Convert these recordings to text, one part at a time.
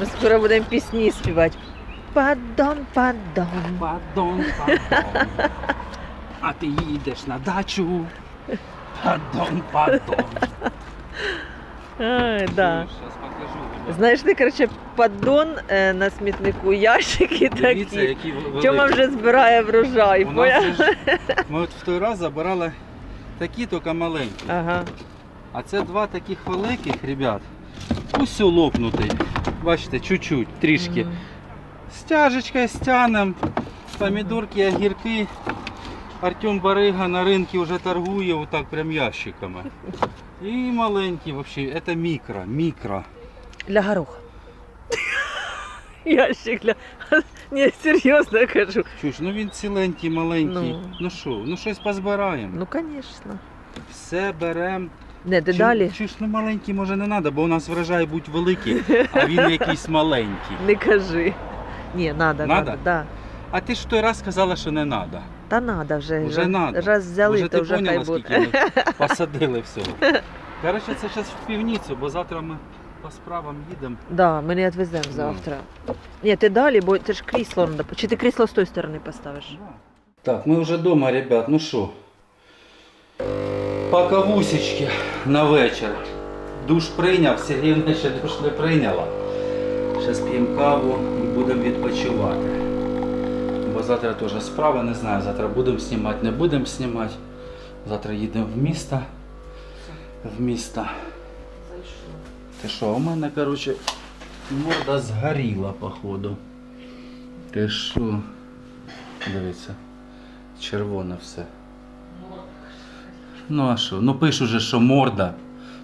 Ми скоро будемо пісні співати. Падон, падон. Падон, падон. А ти їдеш на дачу. Падон, падон. Ай, да. Зараз покажу. ребят. Знаєш, ти, коротше, падон е, на смітнику, ящики Дивіться, такі. які великі. Тьома вже збирає врожай, У нас же ж- Ми от в той раз забирали такі, тільки маленькі. Ага. А це два таких великих, ребят. Ось лопнутий. Бачите, чуть-чуть, трішки. Мгм. Стяжечкою стянем, помідорки, огірки. Артем Барига на ринку вже торгує отак прям ящиками. І маленькі взагалі, це мікро, мікро. Для гороха. Ящик для. Ні, серйозно кажу. Чуєш, ну він ціленький, маленький. Ну. Ну що, ну щось позбираємо. Ну, звісно. Все беремо. Не, ти далі Чуєш, ну маленький може не треба, бо у нас врожай будь великий, а він якийсь маленький. не кажи. Ні, надо, Надо? надо. Да. А ти ж в той раз сказала, що не треба. Та надо вже. Вже раз- надо. Раз взяли, Уже то вже хай поняла, буде. ми посадили всього. Коротше, це зараз в півницю, бо завтра ми по справам їдемо. Да, ми не відвеземо завтра. Ні, ти далі, бо це ж крісло треба. Чи ти крісло з тої сторони поставиш? Так, ми вже вдома, ребят, ну що. По кавусечки на вечір. Душ прийняв, Сергіївна ще душ не прийняла. Зараз п'ємо каву і будемо відпочивати. Бо завтра теж справа, не знаю, завтра будемо знімати, не будемо знімати. Завтра їдемо в місто. В місто. Ти що, у мене, коротше, морда згоріла, походу. Ти що? Дивіться, червоне все. Ну а що? Ну пишу же, що морда,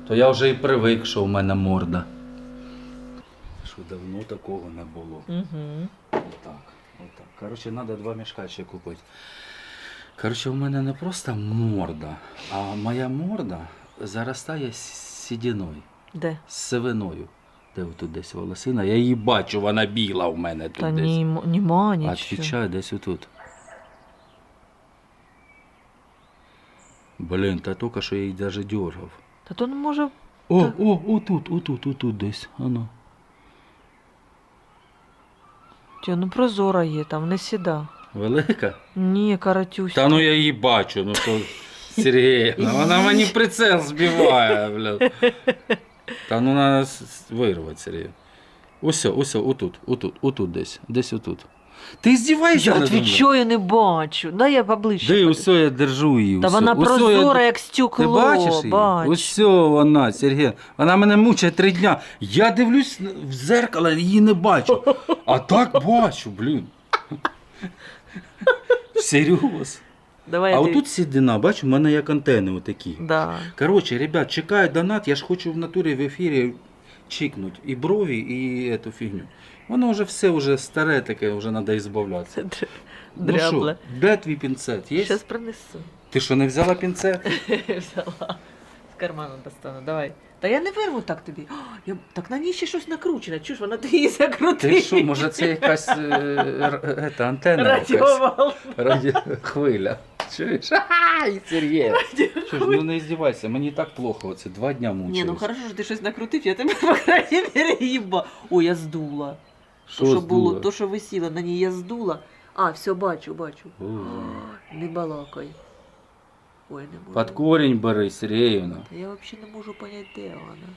то я вже і привик, що у мене морда. Що давно такого не було. Угу. Отак, отак. Коротше, треба два мішка ще купити. Коротше, у мене не просто морда, а моя морда заростає сідіною, Де? з сивиною. Де тут десь волосина? Я її бачу, вона біла у мене тут Та десь. ні, нема нічого. Отвечаю десь отут. Блін, та тільки що я її навіть дергав. Та то не може. О, Так. о, отут, отут, отут десь. Ано. Тя, ну прозора є, там не сіда. Велика? Ні, каратюсь. Та ну я її бачу, ну то Сергіївна, вона мені прицел збиває, блядь. Та ну треба с- вирвати, Сергій. Ось, ось, отут, отут, отут десь, десь отут. Ти здіваєшся? Я надо мною? відвічаю, я не бачу. Дай я поближче. Ди, подивлюсь. ось я держу її. Та ось, вона я прозора, д- як стекло. Ти бачиш її? Бач. Ось вона, Сергій. Вона мене мучає три дня. Я дивлюсь в зеркало, її не бачу. А так бачу, блін. Серйоз. Давай А я тобі- отут сідина, бачу, в мене як антени отакі. Да. Коротше, ребят, чекаю донат, я ж хочу в натурі в ефірі чикнуть і брові, і эту фігню. Воно вже все вже старе таке, вже треба ізбавлятися. Др- Ну що, Дрябле. де твій пінцет? Є? Щас принесу. Ти що, не взяла пінцет? Взяла. З карману достану, давай. Та я не вирву так тобі. О, я... Так на ній ще щось накручене. Чуєш, вона ти її закрутила. Ти що, може це якась е, р- ета, антенна? якась? Радіовал. Раді... Хвиля. Чуєш? Ай, Сергій. Ж, ну не здівайся, мені і так плохо, оце два дня мучаюсь. Ні, ну хорошо, що ти щось накрутив, я тебе, по крайній мірі, їба. О, я здула. Що то, що було, здуло? то, що висіло, на ній я здула. А, все, бачу, бачу. О, Не балакай. Ой, не можу. Під корінь бери, Сергіївна. Та я взагалі не можу поняти, де вона.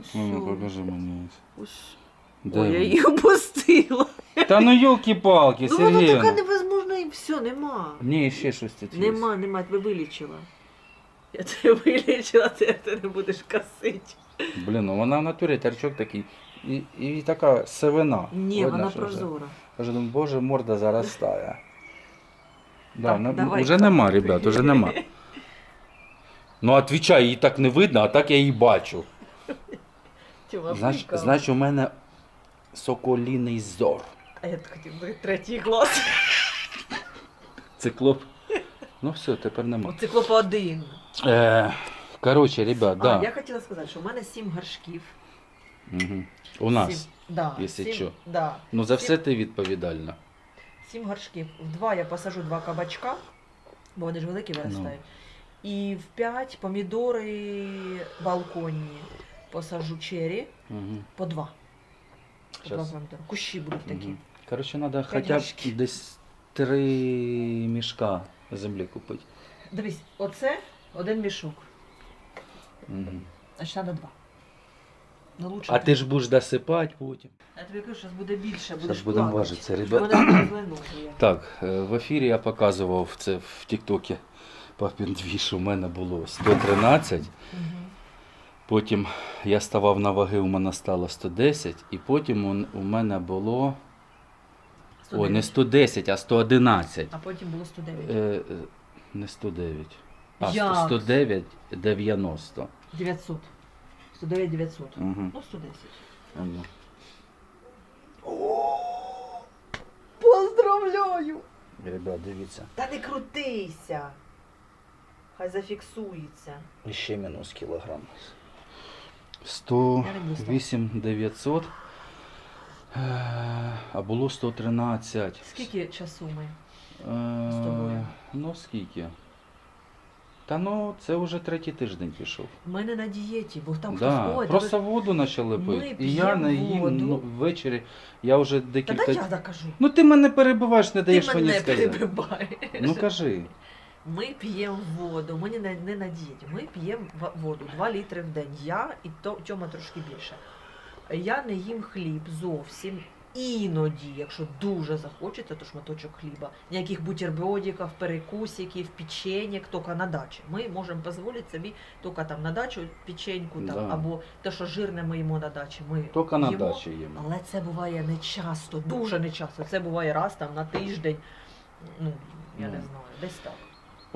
Ось. Ну, ну, сьо. покажи мені. Ось. Де Ой, я вона? її опустила. Та ну йолки-палки, Ну вона така Сергіївна. невозможна і все, нема. Ні, ще щось тут є. Нема, нема, тебе вилічила. Я тебе вилічила, ти, ти не будеш косити. Блін, ну вона в натурі торчок такий. І, і така сивина. Ні, Видно, вона що вже. прозора. Каже, думаю, боже, морда заростає. Да, Так, ну, давай, вже так. нема, ребят, вже нема. Ну, отвічай, її так не видно, а так я її бачу. Тьома, значить, у мене соколіний зор. А я хотів би третій клас. Циклоп. Ну все, тепер нема. Циклоп один. Е, коротше, ребят, да. Я хотіла сказати, що в мене сім горшків. Угу. У нас. Сім, да, якщо сім, що. Да, Ну за Сім- все ти відповідальна. сім горшків. В два я посажу два кабачка, бо вони ж великі Ну. виростають. І в п'ять помідори балконні. посаджу чері Угу. по два. По два помідори. Кущі будуть такі. Угу. Коротше, треба хоча б десь три мішка землі купити. Дивись, оце один мішок. Угу. Значить, треба два. Ну, лучше А ти ж будеш досипати потім. Я тобі кажу, зараз буде більше, будеш Зараз будемо плакати. важитися, Щоб ребят. Вони. Так, е, в ефірі я показував це в Тіктокі. Папін двіж у мене було 113. Потім я ставав на ваги, у мене стало 110, і потім у мене було. О, не 110, а 111. А потім було 109. Е, е, не 109. А, Як? 109, 90. 900. 109 900. Угу. Ну, 110. Ага. Поздравляю! Ребят, дивіться. Та не крутися. Хай зафіксується. І ще мінус кілограм. Я люблю 108 900. Е, А було 113. Скільки часу ми? Е, з тобою? Ну скільки? Та ну це вже третій тиждень пішов. Ми не на дієті, бо там да, хтось ой, просто та воду почали пити. І я не їм ну, ввечері. Я вже Та декілька. дай я докажу. Ну ти мене перебиваєш, не Ти даєш мені мене сказати. перебиваєш. Ну кажи. Ми п'ємо воду, ми не на, не на дієті. Ми п'ємо воду 2 літри в день. Я і то, Тьома трошки більше. Я не їм хліб зовсім. Іноді, якщо дуже захочеться, то шматочок хліба. Ніяких бутербродиків, перекусиків, печеньок, тільки на дачі. Ми можемо дозволити собі тільки там на дачу печеньку там, Да. або те, що жирне ми їмо на дачі. Ми Тільки на дачі їмо. Але це буває не часто, дуже не часто. Це буває раз там на тиждень. Ну, я не Ну. знаю, десь так.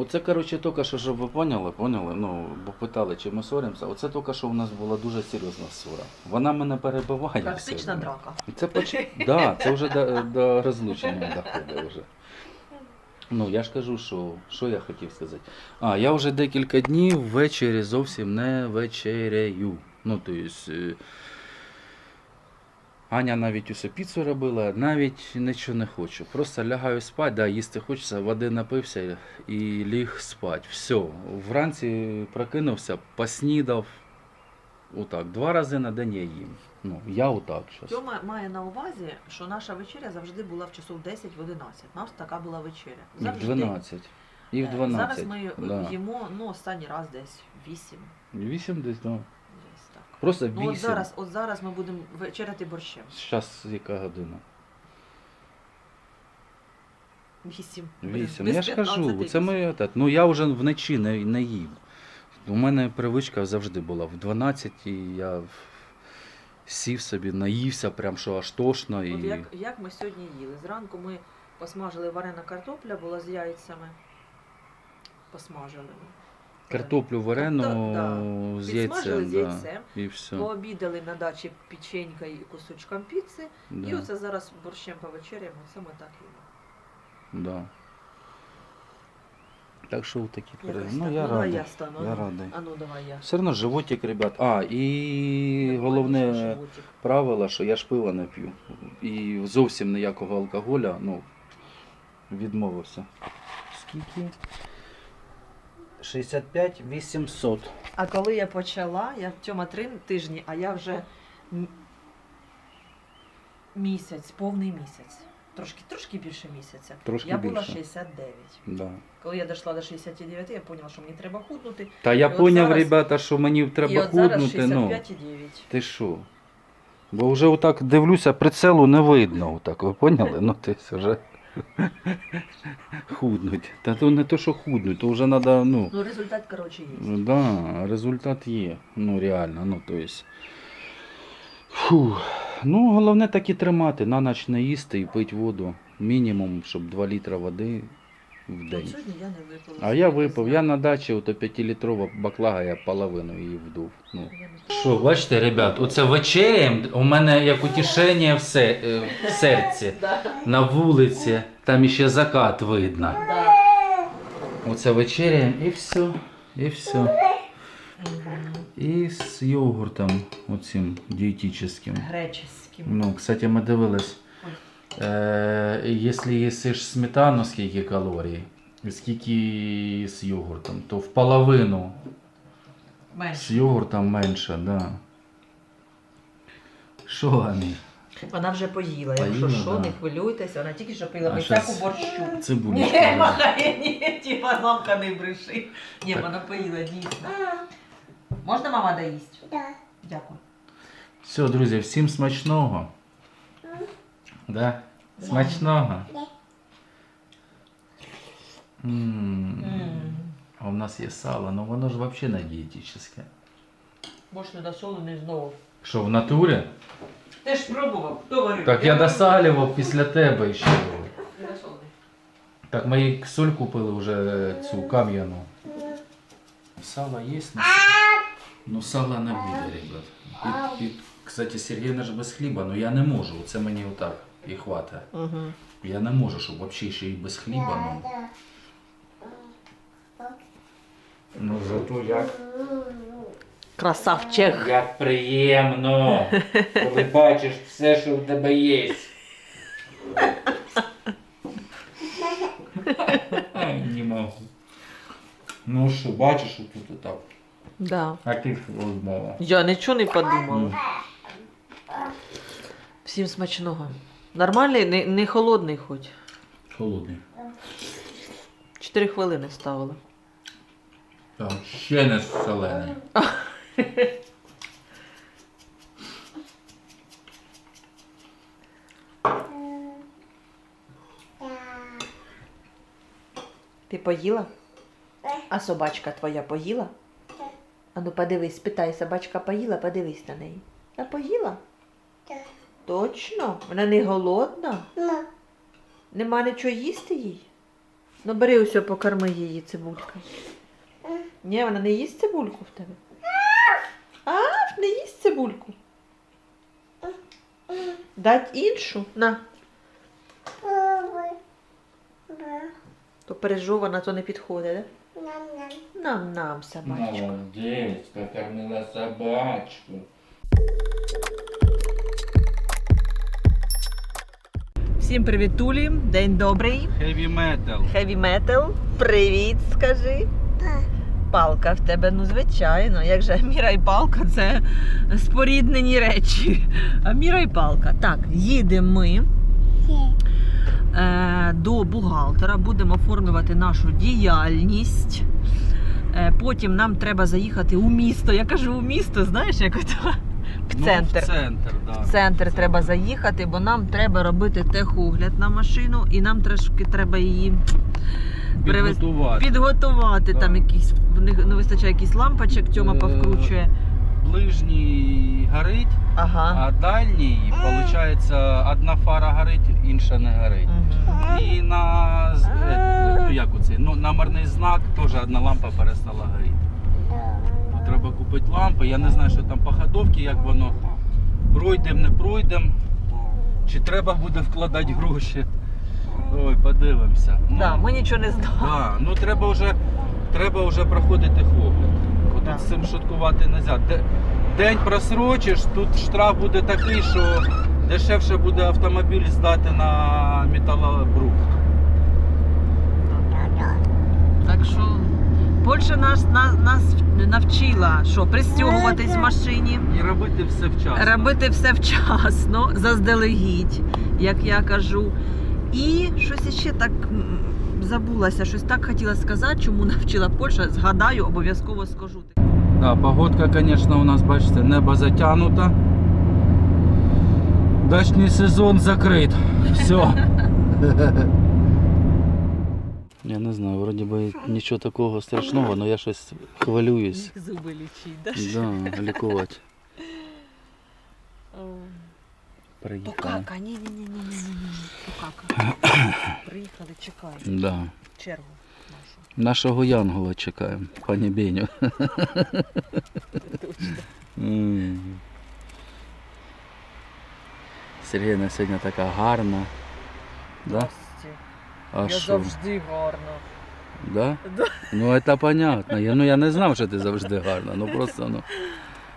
Оце, коротше, тільки що, щоб ви поняли, поняли, ну, бо питали, чи ми ссоримося. Оце тільки що у нас була дуже серйозна ссора. Вона мене перебиває. Практична драка. І Це поч... да, це вже до, до розлучення доходить вже. Ну, я ж кажу, що, що я хотів сказати. А, я вже декілька днів ввечері зовсім не вечеряю. Ну, то есть, е, Аня навіть усе піцу робила, навіть нічого не хочу. Просто лягаю спати, да, їсти хочеться, води напився і ліг спати. Все. Вранці прокинувся, поснідав. Отак, два рази на день я їм. Ну, я отак зараз. Тьома має на увазі, що наша вечеря завжди була в часов 10 в 11. У нас така була вечеря. І в 12. І в Е, 12. Зараз ми да. їмо ну, останній раз десь 8. 8 десь, да. Так. Просто Ну, 8. от зараз, от зараз ми будемо вечеряти борщем. Зараз яка година? 8. 8. Я ж кажу, це ми. этот, Ну я вже вночі не, не їм. У мене привичка завжди була. В 12 я сів собі, наївся, прям що аж тошно. І... От як, як ми сьогодні їли? Зранку ми посмажили варена картопля, була з яйцями. Посмажили. Картоплю варену Тобто, з яйцем. з Да. яйцем. І все. Пообідали на дачі печенька і кусочком піци. І оце зараз борщем повечеряємо, це ми так їмо. Да. Так що такі Якось пере... Ну я ну, радий. я стану. Я радий. А ну давай я. Все одно животик, ребят. А, і Прикольно, головне правило, що я ж пива не п'ю. І зовсім ніякого алкоголя, ну, відмовився. Скільки? 65 800. А коли я почала, я в Тьома три тижні, а я вже м- місяць, повний місяць. Трошки, трошки більше місяця. Трошки я була більше. 69. Да. Коли я дійшла до 69, я поняла, що мені треба худнути. Та я І от поняв, зараз- ребята, що мені і треба от зараз худнути. Ну, 65,9. ти що? Бо вже отак дивлюся, прицелу не видно. Отак, ви поняли? Ну ти вже худнуть. Та то не то, що худнуть, то вже треба, ну. Ну, результат, коротше, є. Да, результат є. Ну реально, ну то есть. Фух. Ну, головне так і тримати, на ніч не їсти і пити воду. Мінімум, щоб 2 літра води в день. сьогодні я не випила. А я випив, я на дачі, ото 5-літрова баклага, я половину її вдув. Ну. Що, бачите, ребят, оце вечеряєм, у мене як утішення в, се- е, в серці. На вулиці, там ще закат видно. Оце вечеряєм і все. І все. І з йогуртом оцим дієтичним. Греческим. Ну, кстати, ми дивились. Е, якщо їсиш сметану, скільки калорій, і скільки з йогуртом, то в половину з Менше. йогуртом менше, да. Що, Амі? Вона вже поїла. Поїла, Якщо що, да. не хвилюйтеся, вона тільки що пила А мисяку щас борщу. Ні, Цибулечка. махає, ні, типа мамка не бреши. Ні, вона поїла дійсно. Можна мама доїсть? Да. Дякую. Все, друзі, всім смачного. Да? Смачного. Да. М. М. А у нас є сало, ну воно ж взагалі не дієтичне. Борщ не досолений знову. Що, в натурі? Ти ж пробував, хто варив? Так я досалював після тебе ще. Так ми соль купили вже цю кам'яну. Сало є? Ну, ну сала не буде, ребят. І, і, кстати, Сергій наш без хліба, але я не можу. Це мені отак і хватає. Угу. Я не можу, щоб взагалі ще і без хліба. Ну, ну зато як. Красавчик. Як приємно, коли бачиш все, що в тебе є. Ай, Не можу. Ну що, бачиш, що тут так. Да. А ти що розмова? Я нічого не подумала. Всім смачного. Нормальний, не, не холодний хоч. Холодний. Чотири хвилини ставила. Так, ще не солений. Ти поїла? А собачка твоя поїла? А ну подивись, питай, собачка поїла, подивись на неї. А поїла? Точно? Вона не голодна? Ну, Нема нічого їсти їй? Ну бери усе, покорми її цибулькою. Ні, вона не їсть цибульку в тебе. А, не їсть цибульку. Дать іншу? На. То пережована, то не підходить, да? Нам-нам. Нам, нам, собачка. Молодець, покормила собачку. Всім привіт, Тулі. День добрий. Heavy metal. Heavy metal. Привіт, скажи. Палка в тебе, ну звичайно. Як же міра і палка це споріднені речі. А міра і палка. Так, їдемо ми е, до бухгалтера, будемо оформлювати нашу діяльність. Е, потім нам треба заїхати у місто. Я кажу у місто, знаєш, як ото в центр. Ну, в центр, да. В центр треба заїхати, бо нам треба робити техогляд на машину, і нам трошки треба її Підготувати. підготувати. Так. Там якісь в них не вистачає якісь лампочок, Тьома Е, повкручує. Ближній горить, Ага. а дальній, виходить, одна фара горить, інша не горить. Мгм. І на, е, ну, як оцей, ну, номерний знак теж одна лампа перестала горіти. Ну, Треба купити лампи. Я не знаю, що там по ходовці, як воно пройдем, не пройдем. Чи треба буде вкладати гроші. Ой, подивимося. Ну, Да, ми нічого не знаємо. да, ну треба вже, треба вже проходити огляд. Бо Да. З цим шуткувати не можна. День просрочиш, тут штраф буде такий, що дешевше буде автомобіль здати на металобрухт. Так що Польща нас, нас, нас навчила, що пристягуватись в машині, І робити все вчасно. робити все вчасно, заздалегідь, як я кажу. І щось ще так забулася, щось так хотіла сказати, чому навчила Польща. Згадаю, обов'язково скажу. Да, погодка, звісно, у нас, бачите, небо затягнуто. Дачний сезон закрит. Все. Я не знаю, вроді би нічого такого страшного, але я щось хвилююсь. Зуби лічить, да? Да, лікувати. Приїхали. Покака, ні, ні, ні, ні, ні, ні, покака. Приїхали, чекаємо Да. чергу нашу. Нашого Янгола чекаємо, пані Беню. Точно. М. Сергійна сьогодні така гарна. Да? А Я що? завжди гарна. Да? Да. Ну это понятно. Я, ну я не знав, що ти завжди гарна. Ну просто ну.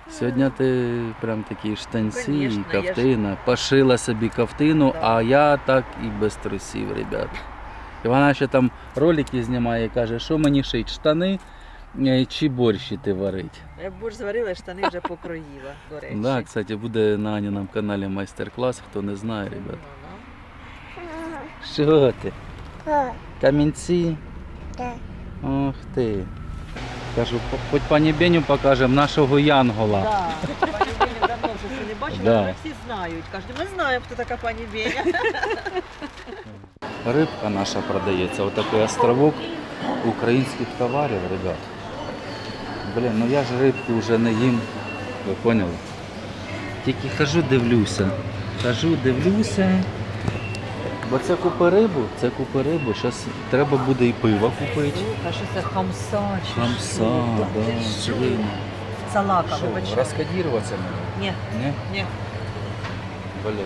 Сьогодні ти прям такі штанці, Конечно, я кафтина. Пошила собі кафтину, Да. а я так і без трусів, ребят. І вона ще там ролики знімає і каже, що мені шить штани Е, Чи борщі ти варить? Я борщ зварила, штани вже покроїла, до речі. Да, кстати, буде на Аніному каналі майстер-клас, хто не знає, ребят. Що ти? Камінці? да. Ох ти. Кажу, хоч пані Беню покажемо нашого Янгола. Да. Пані Беня давно вже не бачила, Да. але всі знають. Кажуть, ми знаємо, хто така пані Беня. Рибка наша продається. Отакий островок українських товарів, ребят. Блін, ну я ж рибку вже не їм. Ви поняли? Тільки хожу, дивлюся. Хожу, дивлюся. Бо це купи рибу, це купи рибу. Зараз треба буде і пиво купити. А що це хамса чи Хамса, да, що? свині. Салака, Що, вибачте. розкодіруватися можна? Ні, Ні? ні. Блін.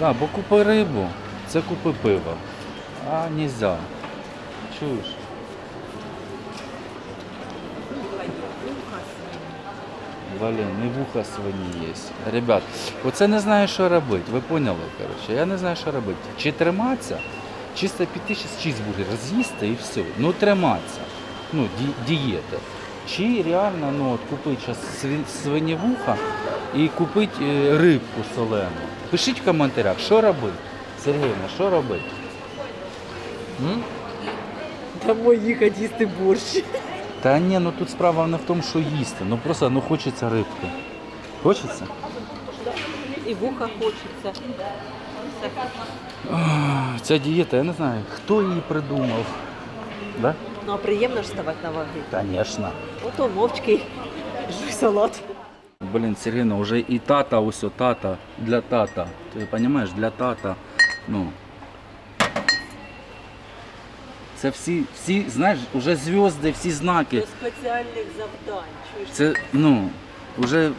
Да, бо купи рибу, це купи пива. А нельзя. Чуєш? Блін, не вуха свині є. Ребят, оце не знаю, що робити. Ви поняли, коротше. Я не знаю, що робити. Чи триматися, чисто піти з чізбургер, з'їсти і все. Ну триматися. Ну, ді- дієти. Чи реально ну, от, купити свинівуха і купити е, рибку солену. Пишіть в коментарях, що робити. Сергійна, що робити? М? Домой їхати їсти борщ. Та ні, ну тут справа не в тому, що їсти. Ну просто ну хочеться рибки. Хочеться? І вуха хочеться. Ах, Ця дієта, я не знаю, хто її придумав. Да? Ну а приємно ж ставати на ваги. Звісно. Ото мовчки жуй салат. Блін, Сергійна, вже і тата, ось о, тата, для тата. Ти розумієш, для тата. Ну. Це всі, всі, знаєш, вже зв'язки, всі знаки. До спеціальних завдань. Чуєш? Це, ну, вже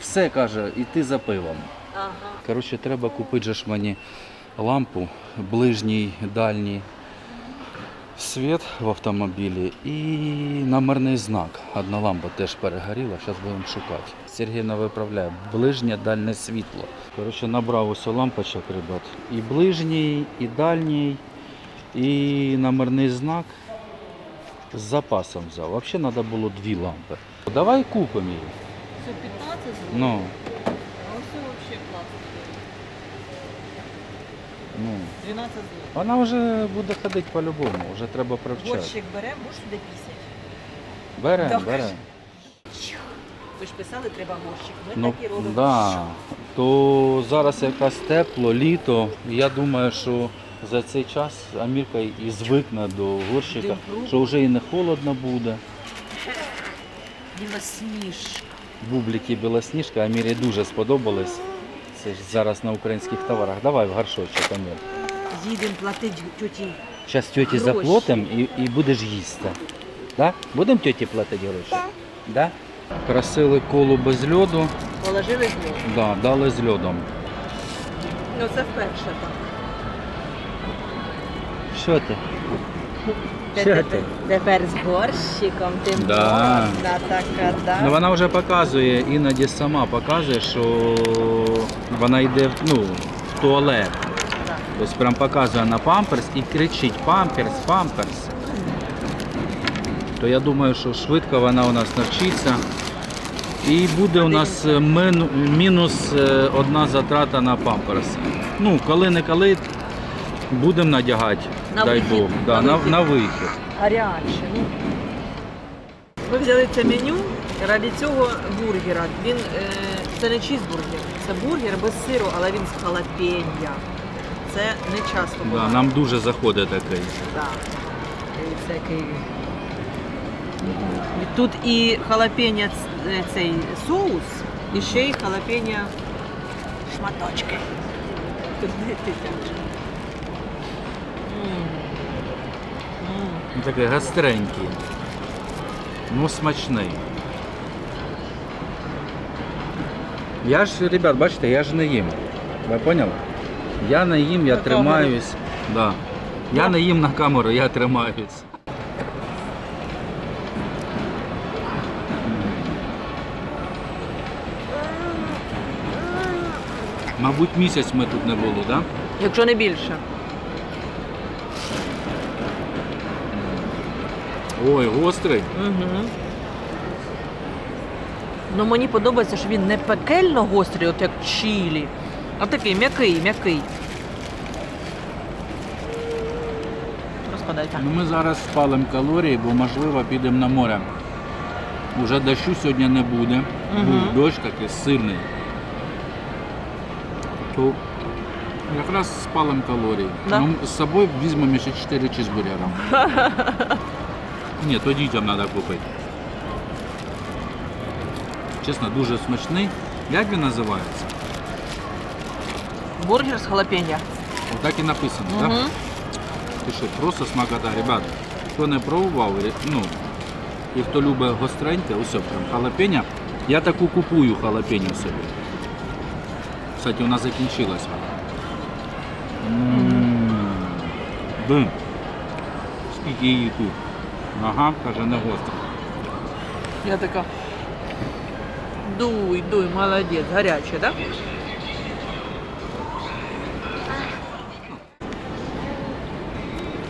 все каже, іти за пивом. Ага. Коротше, треба купити же ж мені лампу, ближній, дальній світ в автомобілі і номерний знак. Одна лампа теж перегоріла, зараз будемо шукати. Сергійна виправляє ближнє дальнє світло. Коротше, набрав ось лампочок, ребят. І ближній, і дальній, і номерний знак. З запасом взяв. Взагалі треба було дві лампи. Давай купимо її. Це 15 злотих? Ну, А це взагалі класно. ну. 12 злотих. Вона вже буде ходити по-любому, вже треба привчати. Борщик беремо, можеш сюди пісять. Берем, Так. берем. Ви ж писали, треба борщик. Ми Ну, так і робимо. да. То зараз якраз тепло, літо. Я думаю, що за цей час Амірка і звикне до горщика, що вже і не холодно буде. Білосніжка. Бублики білосніжка, Амірі дуже сподобались. Це ж зараз на українських товарах. Давай в горшочок, Амір. Їдемо платити тьоті. Зараз тьоті Гроші. заплатимо і, і будеш їсти. Да? Будемо тьоті платити гроші? Да. Красили колу без льоду, Положили з нього. да, дали з льодом. Ну це вперше так. Що ти? Що Тепер- ти? Тепер з горщиком тим Да. можна така, да. Ну вона вже показує, іноді сама показує, що вона йде в- ну, в туалет. Тобто прям показує на памперс і кричить памперс, памперс. То я думаю, що швидко вона у нас навчиться. І буде у нас е, мінус е, одна затрата на памперс. Ну, коли не коли будемо надягати, На дай вихід, Бог. Да, на на, вихід. Гаряче. Ну. Ми взяли це меню ради цього бургера. Він е, це не чізбургер, це бургер без сиру, але він з халапенья. Це не часто Да, нам дуже заходить такий. Да. І. Тут і халапенья ц- е, цей соус, і ще й халапенья шматочки. Тут не дитяче. М. М. Ну, Такий гостренький. Ну, смачний. Я ж, ребят, бачите, я ж не їм. Ви поняли? Я не їм, я На тримаюсь. Да. Я Да. не їм на камеру, я тримаюсь. Мабуть, місяць ми тут не були, так? Да? Якщо не більше. Ой, гострий. Угу. Ну мені подобається, що він не пекельно гострий, от як чилі, а такий м'який, м'який. Розкладайте. Ну, ми зараз спалимо калорії, бо можливо підемо на море. Уже дощу сьогодні не буде. Мгм. Був дощ такий сильний. То якраз спалимо калорії. Да. Ну, з собою візьмемо ще 4 чизбургера. Ні, то дітям треба купити. Чесно, дуже смачний. Як він називається? Бургер з халапеньо. Отак і написано, так? Угу. Ти що, просто смакота, ребят. Хто не пробував, ну, і хто любить гостреньке, усе прям халапеня. Я таку купую халапеню собі. Кстати, вона закінчилася. Дим. Скільки її тут? Ага, каже, не гостро. Я така. Дуй, дуй, молодець, гаряче, так?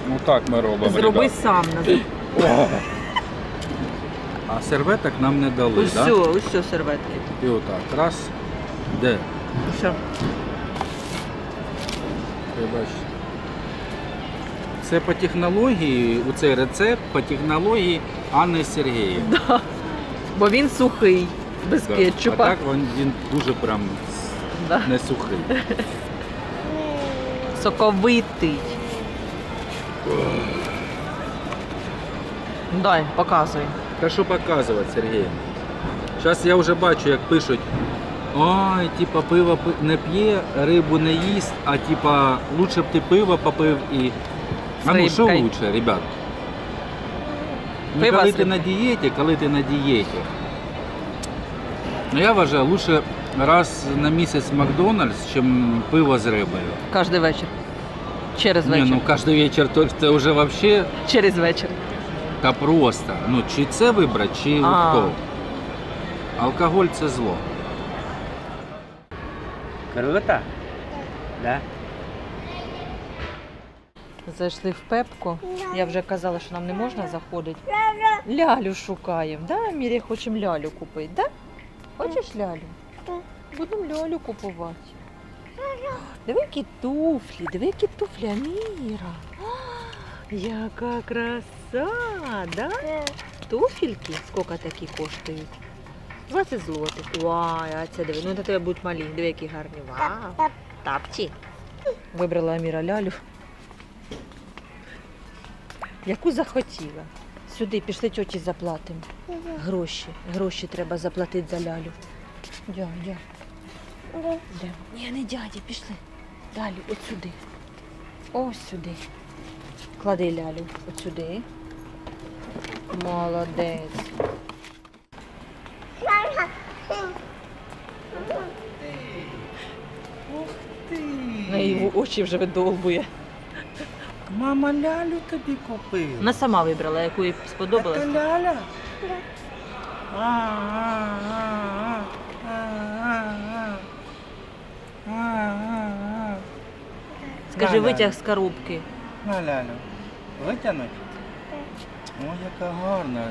Ну так ми робимо. Зроби сам на А серветок нам не дали, все, ось все серветки. І отак. Раз. Де? Все. Ти бачиш. Це по технології, у цей рецепт по технології Анни Сергіївни. Бо він сухий, без Да. кетчупа. А так він, він дуже прям Да. не сухий. Соковитий. Дай, показуй. Та що показувати, Сергій? Зараз я вже бачу, як пишуть. Ой, типа пиво пи- не п'є, рибу не їсть, а типа лучше б ти пиво попив і. А ну що рибкою. лучше, ребят? Ну, Пиво коли з ти на дієті, коли ти на дієті. Ну я вважаю, лучше раз на місяць Макдональдс, чим пиво з рибою. Кожен вечір. Через Ні, вечір. ну кожен вечір то це вже взагалі Через вечір. та просто. Ну, чи це вибрати, чи А. то. Алкоголь це зло. Круто? Да? Зайшли в пепку. Я вже казала, що нам не можна заходити. Лялю шукаємо. Да, Мірі, хочемо лялю купити, да? Хочеш лялю? Будемо лялю купувати. Диви, які туфлі, диви, які туфлі, Аміра. Яка краса, да? Туфельки? Скільки такі коштують? 20 злотих. Вау, а це диви. Ну, на тебе будуть малі. Диви, які гарні. Вау. Тап. Тапці. Вибрала Аміра лялю. Яку захотіла. Сюди пішли тьоті заплатимо. Гроші. Гроші треба заплатити за лялю. Дя, дя, дя. Ні, не дяді, пішли. Далі, от сюди. Ось сюди. Клади лялю. От сюди. Молодець. На її очі вже видовбує. Мама лялю тобі купила. Вона сама вибрала, яку їй сподобалась. ляля? Скажи, витяг з коробки. На лялю. Витягнуть? Ой, яка гарна.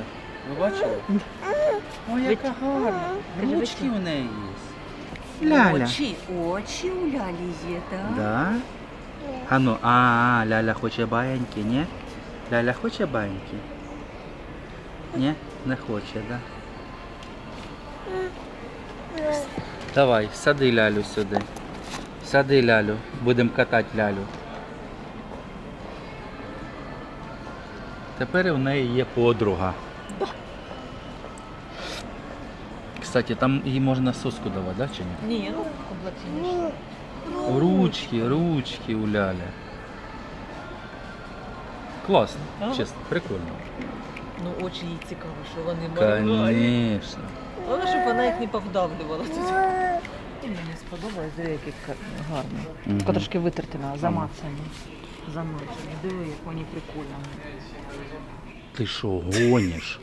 Ви бачили? Ой, яка гарна. Скажи, Ручки витягни. в неї є. Очі, очі у лялі є, так? Да? А ну, а, Ляля хоче баєньки, ні? Ляля хоче баєньки? Ні? Не хоче, да? Давай, сади лялю сюди. Сади лялю. Будемо катати лялю. Тепер у неї є подруга. Кстати, там їй можна соску давати, да, чи ні? Ні, ну комплекційніше. Ручки, ручки у Ляля. Класно, Ага. чесно, прикольно. Ну очі їй цікаво, що вони моргають. Конечно. Але щоб вона їх не повдавлювала. І мені сподобалось, диви, який ка- гарний. Мгм. Тільки Трошки витерти на замацані. Замацані. Диви, як вони прикольні. Ти що, гониш?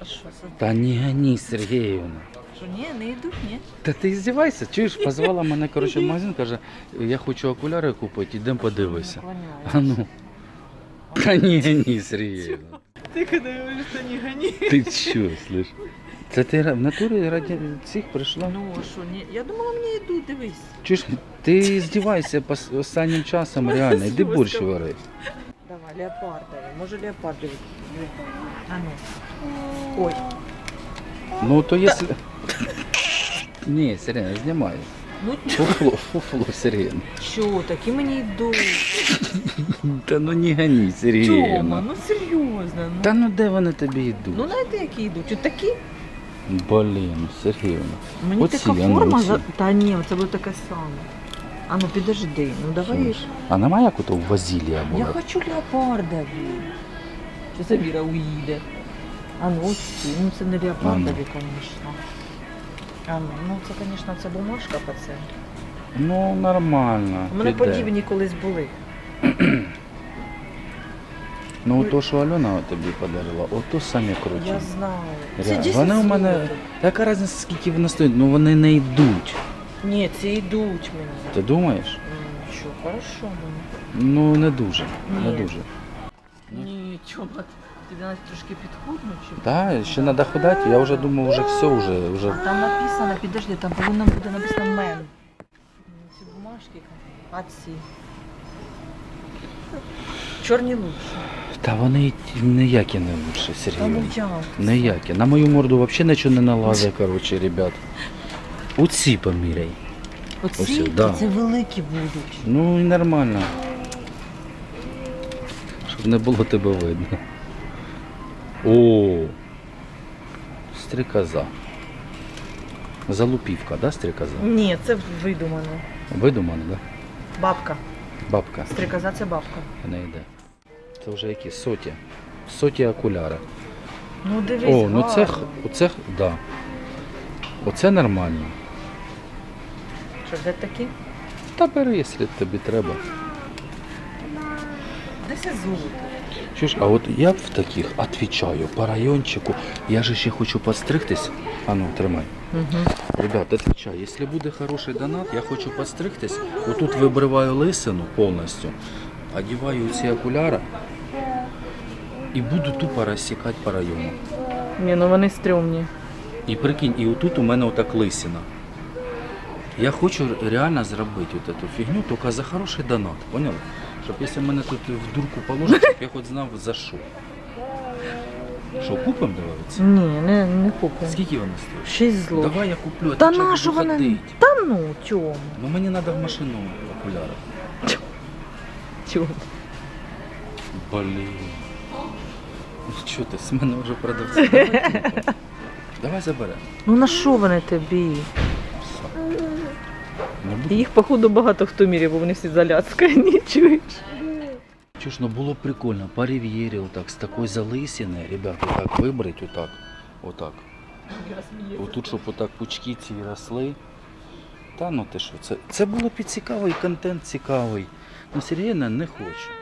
А що це? Та не гони, Сергіївна. Що ні, не йдуть, ні? Та ти здівайся, чуєш, позвала мене коротше, в магазин, каже, я хочу окуляри купити, йдемо подивися. А ну. Та не гони, Сергіївна. Ти коли говориш, що не гані. Ти що, слиш? Це ти в натурі раді цих прийшла? Ну, а що, ні? Я думала, мені йдуть, дивись. Чуєш, ти здівайся пос- останнім часом, реально, йди борщ вари. Давай, леопардові. Може леопардові. А ну. Ой, Ну то якщо... Ні, Сирена, знімай. ну Фуфло, фуфло, Сирена. що, такі мені йдуть. Та ну не гані, Тьома, Сергіївна. ну серйозно. Ну, Та ну де вони тобі ну йдуть? знаєте, які йдуть? От такі. Блін, Сергіївна. Мені Оці, така а ну, форма. оці. за- Та ні, це буде таке саме. А ну підожди, ну давай. А немає як ото в Базілія Я була? хочу леопардові. Чи це Віра уїде? А ну ось ці. Ну це не леопардові, звісно. А ну, ну це, звісно, це бумажка по це. Ну, нормально. У мене піде. подібні колись були. Ну, то, що Альона тобі подарила, ото самі круті. Я знаю. Це Реально. 10 Вони у мене. злотих. Яка різниця, скільки вони стоять? Ну вони не йдуть. Ні, ці йдуть мені. Ти думаєш? М, Що, хорошо мені. Ну не дуже. Не Ні. дуже. Ні, чому? Тобі навіть трошки підхуднуть? чи? Так, ще треба ходати, я вже думав, вже все, вже, вже. Там написано, підожди, там повинно буде написано мен. Ці бумажки, а ці. Чорні лучше. Та вони ніякі не лучше, Сергій. я. Ніякі. На мою морду взагалі нічого не налазить, коротше, ребят. Оці поміряй. Оці, да. це великі будуть. Ну і нормально. Щоб не було тебе видно. О! Стрікоза. Залупівка, да, стрікоза? Ні, це видумано. Видумано, да? Бабка. Бабка. Стрикоза це бабка. Не йде. Це вже які соті. Соті окуляри. Ну дивись, О, ну це, гарно. оце, да. Оце нормально. Що, де такі? Та бери, якщо тобі треба. Десь золото. Чуєш, а от я в таких відповідаю по райончику. Я же ще хочу постригтись. А ну, тримай. Угу. Ребят, отвечаю, если буде хороший донат, я хочу постригтись. Отут вибриваю лисину повністю, одіваю ці окуляри і буду тупо розсікати по району. Ні, ну вони стрьомні. І прикинь, і отут у мене отак лисина. Я хочу реально зробити от эту фігню, тільки за хороший донат, понял? Щоб якщо мене тут в дурку положить, щоб я хоч знав за що. Що, купимо дивитися? Ні, не, не куплю. Скільки вони стоять? Шість зло. Давай я куплю, а Та ти чого нащо буду вони? ходить? Та ну, чому? Ну мені треба в машину окуляри. Чому? Блін. Ну Що ти, з мене вже продавці? Давай, купимо. Давай заберемо. Ну на що вони тобі? Їх, походу, багато хто міряє, бо вони всі заляцкані, чуєш? Чуєш, ну було б прикольно, по рів'єрі, отак, з такої залисини, ребята, отак вибрати, отак, отак. Отут, щоб отак пучки ці росли. Та ну ти що, це, це було б цікавий контент цікавий. Ну серйозно не хочу.